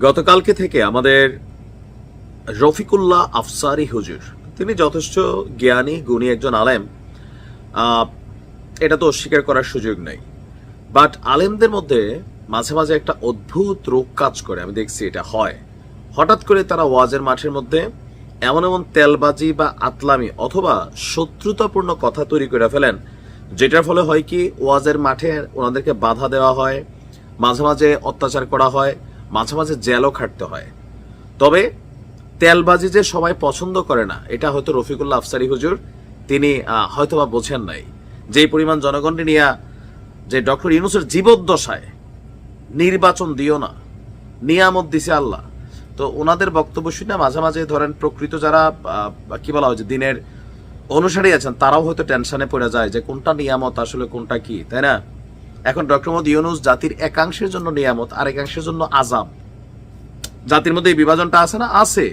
গতকালকে থেকে আমাদের রফিকুল্লাহ আফসারি হুজুর, তিনি যথেষ্ট জ্ঞানী, গুণী একজন আলেম। এটা তো অস্বীকার করার সুযোগ নেই। বাট আলেমদের মধ্যে মাঝে মাঝে একটা অদ্ভুত রোগ কাজ করে, আমি দেখছি এটা হয়। হঠাৎ করে তারা ওয়াজের মাঠের মধ্যে এমন এমন তেলবাজি বা আতলামি অথবা শত্রুতাপূর্ণ কথা তৈরি করে ফেলেন, যেটার ফলে হয় কি, ওয়াজের মাঠে ওনাদেরকে বাধা দেওয়া হয়, মাঝে মাঝে অত্যাচার করা হয় মাঝে মাঝে জেলও খাটতে হয়। তবে তেলবাজি যে সবাই পছন্দ করে না এটা হয়তো রফিকুল্লাহ আফসারি হুজুর তিনি আহ, হয়তোবা বোঝেন নাই। যেই পরিমাণ জনগণকে নিয়ে যে ডক্টর ইউনুসের জীবদ্দশায় নির্বাচন দিও না নিয়ামত দিছে আল্লাহ। তো ওনাদের বক্তব্য শুনে মাঝে মাঝে ধরেন প্রকৃত যারা কি বলা হয় যে দিনের অনুসারী আছেন তারাও হয়তো টেনশনে পড়ে যায় যে কোনটা নিয়ামত আসলে কোনটা কি তাই না? এখন ডক্টর মোহাম্মদ ইউনুস জাতির একাংশের জন্য নিয়ামত আর একাংশের জন্য আজাব। জাতির মধ্যে এই বিভাজনটা আছে না? আছে।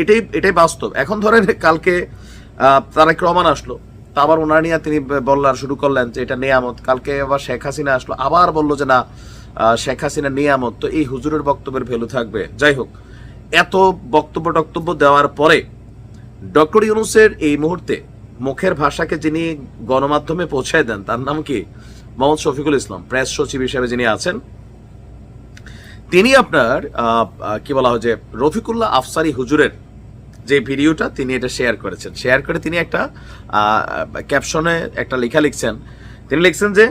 এটাই এটাই বাস্তব। এখন ধরেন কালকে আহ, তারেক রহমান আসলো। তা আবার ওনার নিয়ে তিনি বললার শুরু করলেন যে এটা নিয়ামত। কালকে আবার শেখ হাসিনা আসলো। আবার বলল যে না শেখ হাসিনা নিয়ামত। তো এই হুজুরের বক্তব্যের ভ্যালু থাকবে। যাই হোক এত বক্তব্য টক্তব্য দেওয়ার পরে ডক্টর ইউনুসের এই মুহূর্তে মুখের ভাষাকে যিনি গণমাধ্যমে পৌঁছায় দেন তার নাম কি? মোহাম্মদ শফিকুল ইসলাম, প্রেস সচিব হিসেবে যিনি আছেন, তিনি আপনার কি বলা হয় যে, রফিকুল্লাহ আফসারি হুজুরের যে ভিডিওটা তিনি এটা শেয়ার করেছেন। শেয়ার করে তিনি একটা ক্যাপশনে একটা লেখা লিখছেন। তিনি লিখছেন যে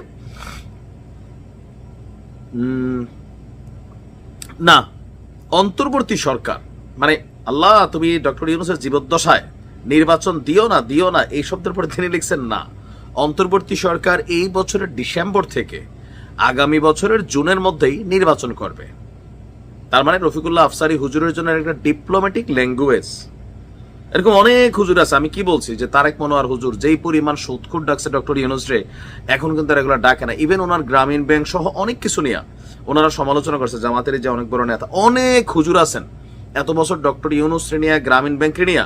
না, অন্তর্বর্তী সরকার মানে আল্লাহ তুমি ডক্টর ইউনুসের জীবদ্দশায় নির্বাচন দিও না দিও না, এই শব্দের পরে তিনি লিখছেন না। অন্তর্বর্তী সরকার এই বছরের ডিসেম্বর থেকে আগামী বছরের জুনের মধ্যেই নির্বাচন করবে। তার মানে রফিকুল্লাহ আফসারি হুজুরের জন্য একটা ডিপ্লোম্যাটিক ল্যাঙ্গুয়েজ এরকম অনেক হুজুর আছে, আমি কি বলছি? যে তারেক মনোয়ার হুজুর যেই পরিমাণ সুৎখুর ডাকছে ডক্টর ইউনুস রে, এখন কিন্তু এগুলো ডাকে না। ইভেন ওনার গ্রামীণ ব্যাংক সহ অনেক কিছু নিয়ে ওনারা সমালোচনা করছে, জামাতের যে অনেক বড় নেতা। অনেক হুজুর আছেন। এত বছর ডক্টর ইউনুস রে নিয়ে, গ্রামীণ ব্যাংক নিয়ে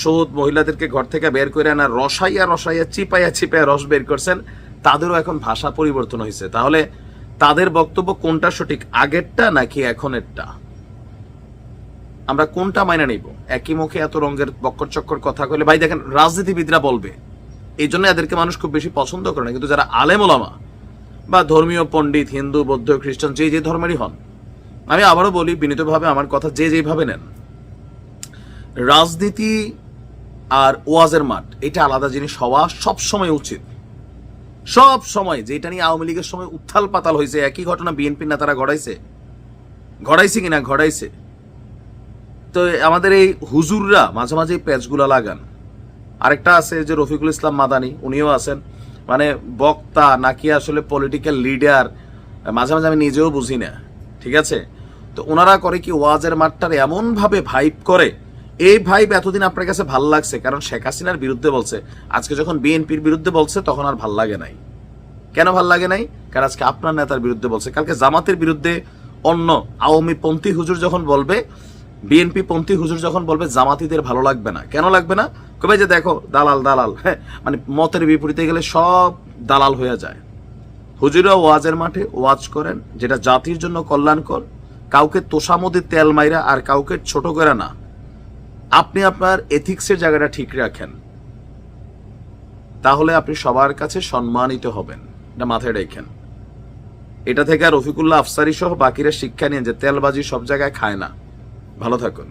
সুদ মহিলাদেরকে ঘর থেকে বের করে আনা রসাইয়া রসাইয়া চিপাইয়া চিপাইয়া রস বের করছেন, তাদেরও এখন ভাষা পরিবর্তন হয়েছে তাহলে তাদের বক্তব্য কোনটা সঠিক, আগেরটা নাকি এখনেরটা? আমরা কোনটা মাইনা নিব? একই মুখে এত রঙের বক্কর চক্কর কথা কইলে, ভাই দেখেন, রাজনীতিবিদরা বলবে এই জন্য এদেরকে মানুষ খুব বেশি পছন্দ করে না। কিন্তু যারা আলেম ওলামা বা ধর্মীয় পণ্ডিত, হিন্দু, বৌদ্ধ, খ্রিস্টান, যে যে ধর্মেরই হন, আমি আবারও বলি বিনীতভাবে আমার কথা যে যেভাবে নেন। রাজনীতি আর ওয়াজের মাঠ, এটা আলাদা জিনিস হওয়া সব সময় উচিত। সব সময়, যেটা নিয়ে আওয়ামী লীগের সময় উত্থাল পাতাল হয়েছে, একই ঘটনা বিএনপির নেতারা ঘটাইছে। ঘটাইছে কিনা? ঘটাইছে। তো আমাদের এই হুজুররা মাঝে মাঝে প্যাচগুলা লাগান। আরেকটা আছে যে রফিকুল ইসলাম মাদানি, উনিও আছেন। মানে বক্তা, নাকি আসলে পলিটিক্যাল লিডার মাঝে মাঝে আমি নিজেও বুঝি না। ঠিক আছে? তো ওনারা করে কি ওয়াজের মাঠটার এমন ভাবে ভাইব করে এই ভাইব এতদিন আপনার কাছে ভালো লাগছে? কারণ শেখ হাসিনার বিরুদ্ধে বলছে, আজকে যখন বিএনপির বিরুদ্ধে বলছে, তখন আর ভালো লাগে নাই। কেন ভালো লাগে নাই? কারণ আজকে আপনার নেতার বিরুদ্ধে বলছে। কালকে জামাতের বিরুদ্ধে অন্য আওয়ামী পন্থী হুজুর যখন বলবে বিএনপি পন্থী হুজুর যখন বলবে, জামাতিদের ভালো লাগবে না। কেন লাগবে না? কবে যে দেখো, দালাল দালাল হ্যাঁ মানে মতের বিপরীতে গেলে সব দালাল হয়ে যায়। হুজুরা ওয়াজের মাঠে ওয়াজ করেন, যেটা জাতির জন্য কল্যাণকর। কাউকে তোষামদি তেল মাইরা আর কাউকে ছোট করে না। আপনি আপনার এথিক্সের জায়গাটা ঠিক রাখেন। তাহলে আপনি সবার কাছে সম্মানিত হবেন। এটা মাথায় রেখেন। এটা থেকে রফিকুল্লাহ আফসারি সহ বাকিরা শিক্ষা নিয়ে যে তেলবাজি সব জায়গায় খায় না। ভালো থাকুন।